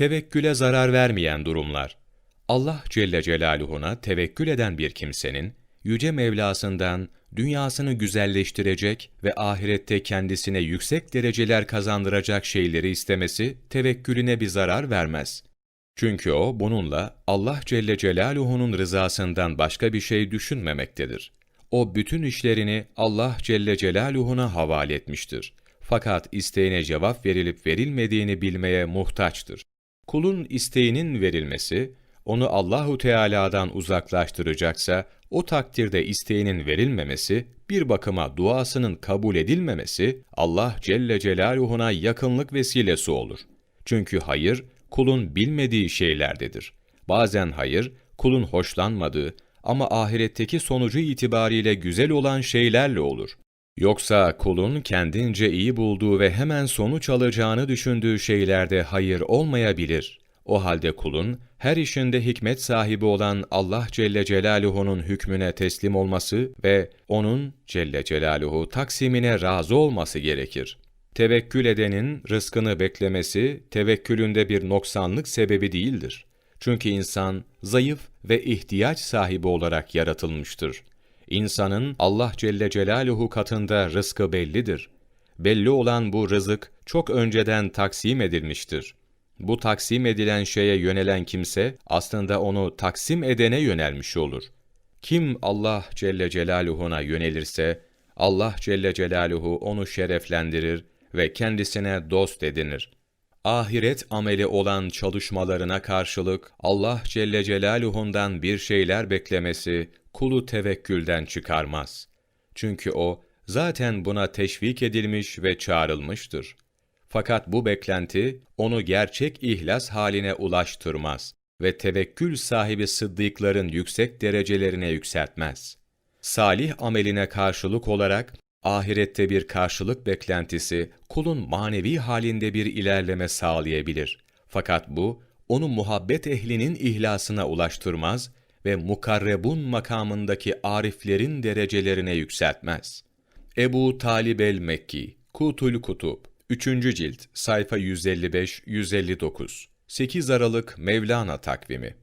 Tevekküle zarar vermeyen durumlar. Allah Celle Celaluhu'na tevekkül eden bir kimsenin, Yüce Mevlasından dünyasını güzelleştirecek ve ahirette kendisine yüksek dereceler kazandıracak şeyleri istemesi tevekkülüne bir zarar vermez. Çünkü o bununla Allah Celle Celaluhu'nun rızasından başka bir şey düşünmemektedir. O bütün işlerini Allah Celle Celaluhu'na havale etmiştir. Fakat isteğine cevap verilip verilmediğini bilmeye muhtaçtır. Kulun isteğinin verilmesi, onu Allahu Teala'dan uzaklaştıracaksa, o takdirde isteğinin verilmemesi, bir bakıma duasının kabul edilmemesi, Allah Celle Celaluhu'na yakınlık vesilesi olur. Çünkü hayır, kulun bilmediği şeylerdedir. Bazen hayır, kulun hoşlanmadığı ama ahiretteki sonucu itibariyle güzel olan şeylerle olur. Yoksa kulun kendince iyi bulduğu ve hemen sonuç alacağını düşündüğü şeylerde hayır olmayabilir. O halde kulun her işinde hikmet sahibi olan Allah Celle Celaluhu'nun hükmüne teslim olması ve onun Celle Celaluhu taksimine razı olması gerekir. Tevekkül edenin rızkını beklemesi tevekkülünde bir noksanlık sebebi değildir. Çünkü insan zayıf ve ihtiyaç sahibi olarak yaratılmıştır. İnsanın Allah Celle Celaluhu katında rızkı bellidir. Belli olan bu rızık çok önceden taksim edilmiştir. Bu taksim edilen şeye yönelen kimse aslında onu taksim edene yönelmiş olur. Kim Allah Celle Celaluhu'na yönelirse Allah Celle Celaluhu onu şereflendirir ve kendisine dost edinir. Ahiret ameli olan çalışmalarına karşılık Allah Celle Celaluhu'ndan bir şeyler beklemesi kulu tevekkülden çıkarmaz. Çünkü o zaten buna teşvik edilmiş ve çağrılmıştır. Fakat bu beklenti onu gerçek ihlas haline ulaştırmaz ve tevekkül sahibi sıddıkların yüksek derecelerine yükseltmez. Salih ameline karşılık olarak ahirette bir karşılık beklentisi kulun manevi halinde bir ilerleme sağlayabilir. Fakat bu onu muhabbet ehlinin ihlasına ulaştırmaz ve mukarrebun makamındaki ariflerin derecelerine yükseltmez. Ebu Talib el-Mekki, Kutul Kutub, 3. cilt, sayfa 155-159, 8 Aralık Mevlana takvimi